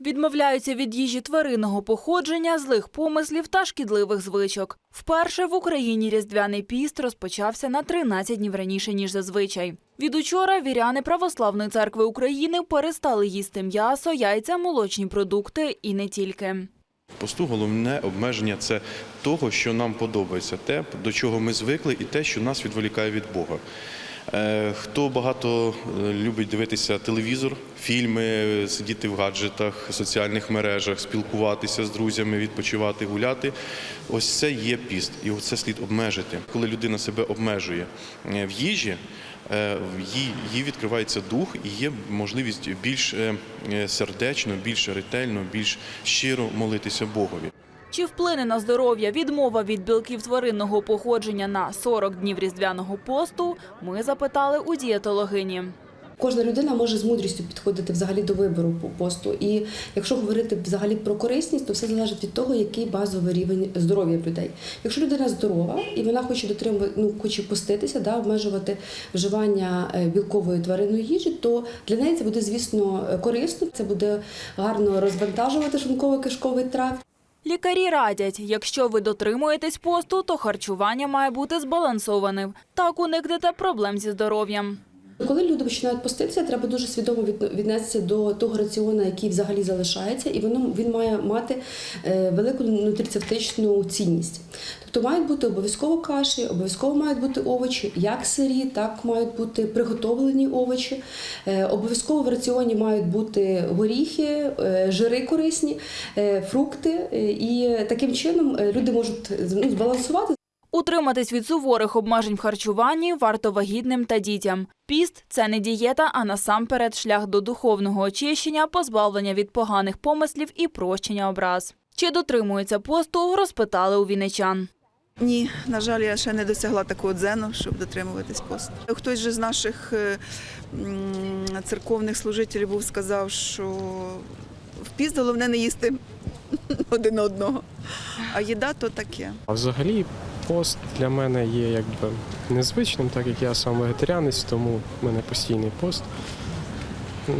Відмовляються від їжі тваринного походження, злих помислів та шкідливих звичок. Вперше в Україні різдвяний піст розпочався на 13 днів раніше, ніж зазвичай. Від учора віряни Православної церкви України перестали їсти м'ясо, яйця, молочні продукти і не тільки. Посту головне обмеження це того, що нам подобається, те, до чого ми звикли, і те, що нас відволікає від Бога. Е, Хто багато е, любить дивитися телевізор, фільми, сидіти в гаджетах, соціальних мережах, спілкуватися з друзями, відпочивати, гуляти, ось це є піст, і це слід обмежити. Коли людина себе обмежує е, в їжі, їй, відкривається дух і є можливість більш сердечно, більш ретельно, більш щиро молитися Богові. Чи вплине на здоров'я відмова від білків тваринного походження на 40 днів різдвяного посту? Ми запитали у дієтологині. Кожна людина може з мудрістю підходити взагалі до вибору по- посту. І якщо говорити взагалі про корисність, то все залежить від того, який базовий рівень здоров'я людей. Якщо людина здорова і вона хоче дотримувати, ну хоче поститися, да, обмежувати вживання е, білкової тваринної їжі, то для неї це буде, звісно, корисно. Це буде гарно розвантажувати шлунково-кишковий тракт. Лікарі радять, якщо ви дотримуєтесь посту, то харчування має бути збалансованим. Так уникнете проблем зі здоров'ям. Коли люди починають поститися, треба дуже свідомо від- віднестися до того раціону, який взагалі залишається, і воно він має мати е, велику нутрицевтичну цінність. Тобто мають бути обов'язково каші, обов'язково мають бути овочі, як сирі, так мають бути приготовлені овочі. Е, Обов'язково в раціоні мають бути горіхи, е, жири корисні, фрукти. І таким чином люди можуть ну, збалансувати Утриматись від суворих обмежень в харчуванні варто вагітним та дітям. Піст це не дієта, а насамперед шлях до духовного очищення, позбавлення від поганих помислів і прощення образ. Чи дотримується посту, розпитали у вінничан. Ні, на жаль, я ще не досягла такого дзену, щоб дотримуватись посту. Хтось же з наших е, церковних служителів був сказав, що в піст головне не їсти один одного, а їда то таке. А взагалі пост для мене є якби незвичним, так як я сам вегетаріанець, тому в мене постійний пост.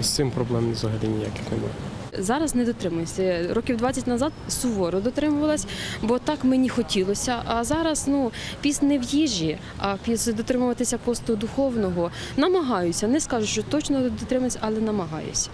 З цим проблем взагалі ніяких немає. Зараз не дотримуюся. Років 20 назад суворо дотримувалась, бо так мені хотілося. А зараз ну піст не в їжі, а піст дотримуватися посту духовного. Намагаюся. Не скажу, що точно дотримуюся, але намагаюся.